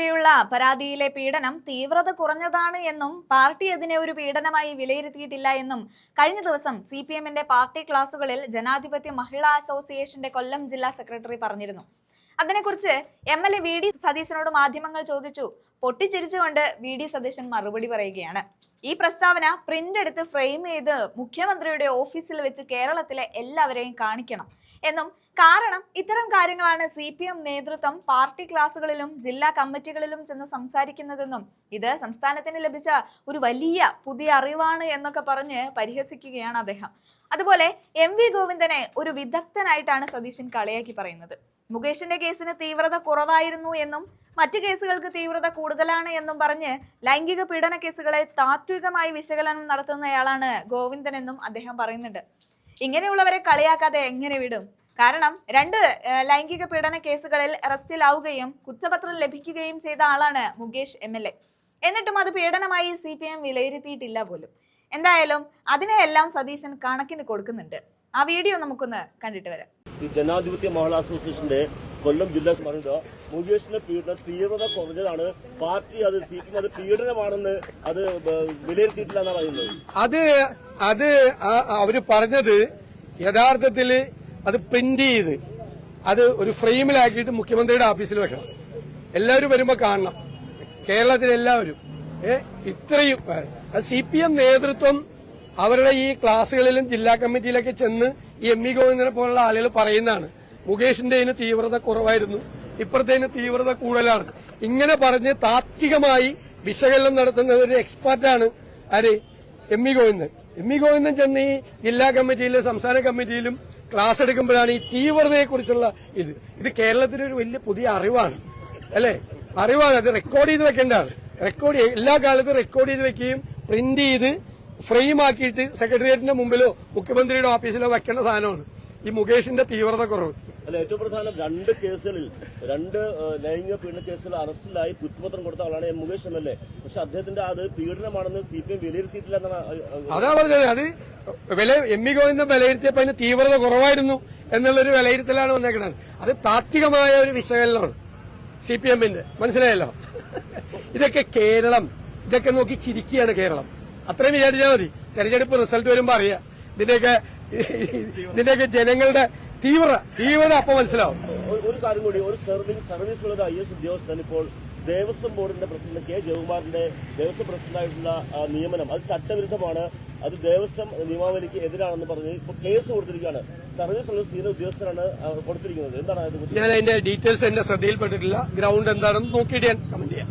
ിലുള്ള പരാതിയിലെ പീഡനം തീവ്രത കുറഞ്ഞതാണ് എന്നും പാർട്ടി അതിനെ ഒരു പീഡനമായി വിലയിരുത്തിയിട്ടില്ല എന്നും കഴിഞ്ഞ ദിവസം സി പി എമ്മിന്റെ പാർട്ടി ക്ലാസുകളിൽ ജനാധിപത്യ മഹിളാ അസോസിയേഷന്റെ കൊല്ലം ജില്ലാ സെക്രട്ടറി പറഞ്ഞിരുന്നു. അതിനെക്കുറിച്ച് M L A V D സതീശനോട് മാധ്യമങ്ങൾ ചോദിച്ചു. പൊട്ടിച്ചിരിച്ചുകൊണ്ട് വി ഡി സതീശൻ മറുപടി പറയുകയാണ്. ഈ പ്രസ്താവന പ്രിന്റ് എടുത്ത് ഫ്രെയിം ചെയ്ത് മുഖ്യമന്ത്രിയുടെ ഓഫീസിൽ വെച്ച് കേരളത്തിലെ എല്ലാവരെയും കാണിക്കണം. എന്നും കാരണം ഇത്തരം കാര്യങ്ങളാണ് സി പി എം നേതൃത്വം പാർട്ടി ക്ലാസുകളിലും ജില്ലാ കമ്മിറ്റികളിലും ചെന്ന് സംസാരിക്കുന്നതെന്നും ഇത് സംസ്ഥാനത്തിന് ലഭിച്ച ഒരു വലിയ പുതിയ അറിവാണ് എന്നൊക്കെ പറഞ്ഞ് പരിഹസിക്കുകയാണ് അദ്ദേഹം. അതുപോലെ എം വി ഗോവിന്ദനെ ഒരു വിദഗ്ധനായിട്ടാണ് സതീശൻ കളയാക്കി പറയുന്നത്. മുകേഷിന്റെ കേസിന് തീവ്രത കുറവായിരുന്നു എന്നും മറ്റു കേസുകൾക്ക് തീവ്രത കൂടുതലാണ് എന്നും പറഞ്ഞ് ലൈംഗിക പീഡന കേസുകളെ താത്വികമായി വിശകലനം നടത്തുന്നയാളാണ് ഗോവിന്ദൻ എന്നും അദ്ദേഹം പറയുന്നുണ്ട്. ഇങ്ങനെയുള്ളവരെ കളിയാക്കാതെ എങ്ങനെ വിടും? കാരണം രണ്ട് ലൈംഗിക പീഡന കേസുകളിൽ അറസ്റ്റിലാവുകയും കുറ്റപത്രം ലഭിക്കുകയും ചെയ്ത ആളാണ് മുകേഷ് എം എൽ എ. എന്നിട്ടും അത് പീഡനമായി സി പി എം വിലയിരുത്തിയിട്ടില്ല പോലും. എന്തായാലും അതിനെയെല്ലാം സതീശൻ കണക്കിന് കൊടുക്കുന്നുണ്ട്. ആ വീഡിയോ നമുക്കൊന്ന് കണ്ടിട്ട് വരാം. ഈ ജനാധിപത്യ മഹിളാ അസോസിയേഷന്റെ കൊല്ലം ജില്ലാ പറയുന്നത് മുകേഷിന്റെ പീഡന തീവ്രത കുറഞ്ഞതാണ്. പാർട്ടി അത് സി അത് പീഡനമാണെന്ന് അത് വിലയിരുത്തിയിട്ടില്ല എന്നാണ് പറയുന്നത്. അത് അത് അവർ പറഞ്ഞത് യഥാർത്ഥത്തിൽ അത് പ്രിന്റ് ചെയ്ത് അത് ഒരു ഫ്രെയിമിലാക്കിയിട്ട് മുഖ്യമന്ത്രിയുടെ ഓഫീസിൽ വെക്കണം. എല്ലാവരും വരുമ്പോ കാണണം. കേരളത്തിലെ എല്ലാവരും ഏ ഇത്രയും സി പി എം നേതൃത്വം അവരുടെ ഈ ക്ലാസുകളിലും ജില്ലാ കമ്മിറ്റിയിലൊക്കെ ചെന്ന് ഈ എം ഇ ഗോവിന്ദനെ പോലുള്ള ആളുകൾ പറയുന്നതാണ്. മുകേഷിന്റെ ഇതിന് തീവ്രത കുറവായിരുന്നു. ഇപ്പുറത്തേന് തീവ്രത കൂടുതലാണ്. ഇങ്ങനെ പറഞ്ഞ് താത്വികമായി വിശകലനം നടത്തുന്ന ഒരു എക്സ്പെർട്ടാണ് ആര്? M E Govindan. M E Govindan ചെന്ന് ഈ ജില്ലാ കമ്മിറ്റിയിലും സംസ്ഥാന കമ്മിറ്റിയിലും ക്ലാസ് എടുക്കുമ്പോഴാണ് ഈ തീവ്രതയെക്കുറിച്ചുള്ള ഇത്. ഇത് കേരളത്തിന് ഒരു വലിയ പുതിയ അറിവാണ്. അല്ലേ? അറിവാണ്. അത് റെക്കോർഡ് ചെയ്ത് വെക്കേണ്ടതാണ്. റെക്കോർഡ് എല്ലാ കാലത്തും റെക്കോർഡ് ചെയ്ത് വെക്കുകയും പ്രിന്റ് ചെയ്ത് ഫ്രെയിം ആക്കിയിട്ട് സെക്രട്ടേറിയറ്റിന്റെ മുമ്പിലോ മുഖ്യമന്ത്രിയുടെ ഓഫീസിലോ വെക്കേണ്ട സാധനമാണ്. ഈ മുകേഷിന്റെ തീവ്രത കുറവ്. അല്ല ഏറ്റവും പ്രധാനം രണ്ട് കേസുകളിൽ രണ്ട് ലൈംഗിക പീഡന കേസുകൾ അറസ്റ്റിലായി കുറ്റപത്രം കൊടുത്ത ആളാണ് M Mukesh M L A. പക്ഷെ അദ്ദേഹത്തിന്റെ അത് പീഡനമാണെന്ന് സി പി എം വിലയിരുത്തിയിട്ടില്ല എന്നാണ് അതാ പറഞ്ഞത്. അത് വില എം ഇ ഗോവിന്ദൻ വിലയിരുത്തിയപ്പോ അതിന് തീവ്രത കുറവായിരുന്നു എന്നുള്ളൊരു വിലയിരുത്തലാണ് വന്നേക്കുന്നത് അത് താത്വികമായ ഒരു വിശകലനമാണ് സി പി എമ്മിന്റെ മനസ്സിലായല്ലോ? ഇതൊക്കെ കേരളം ഇതൊക്കെ നോക്കി ചിരിക്കുകയാണ് കേരളം. അത്രയും വിചാരിച്ചാൽ മതി. തെരഞ്ഞെടുപ്പ് റിസൾട്ട് വരുമ്പോ അറിയാം. ഇതിന്റെയൊക്കെ ഇതിന്റെയൊക്കെ ജനങ്ങളുടെ തീവ്ര തീവ്രത അപ്പൊ മനസ്സിലാവും. ഒരു- കാര്യം കൂടി ഒരു സർവീസ് സർവീസുള്ള ഒരു ഐ എസ് ഉദ്യോഗസ്ഥൻ ഇപ്പോൾ ദേവസ്വം ബോർഡിന്റെ പ്രസിഡന്റ് കെ ജയകുമാറിന്റെ ദേവസ്വം പ്രസിഡന്റായിട്ടുള്ള ആയിട്ടുള്ള നിയമനം. അത് ചട്ടവിരുദ്ധമാണ്. അത് ദേവസ്വം നിയമാവലിക്ക് എതിരാണെന്ന് പറഞ്ഞ് ഇപ്പൊ കേസ് കൊടുത്തിരിക്കുകയാണ്. സർവീസ് ഉള്ള സീനിയർ ഉദ്യോഗസ്ഥരാണ് കൊടുത്തിരിക്കുന്നത്. എന്താണ് ഞാൻ അതിന്റെ ഡീറ്റെയിൽസ് എന്റെ ശ്രദ്ധയിൽപ്പെട്ടിട്ടില്ല. ഗ്രൗണ്ട് എന്താണെന്ന് നോക്കിയിട്ട് ഞാൻ കമന്റ്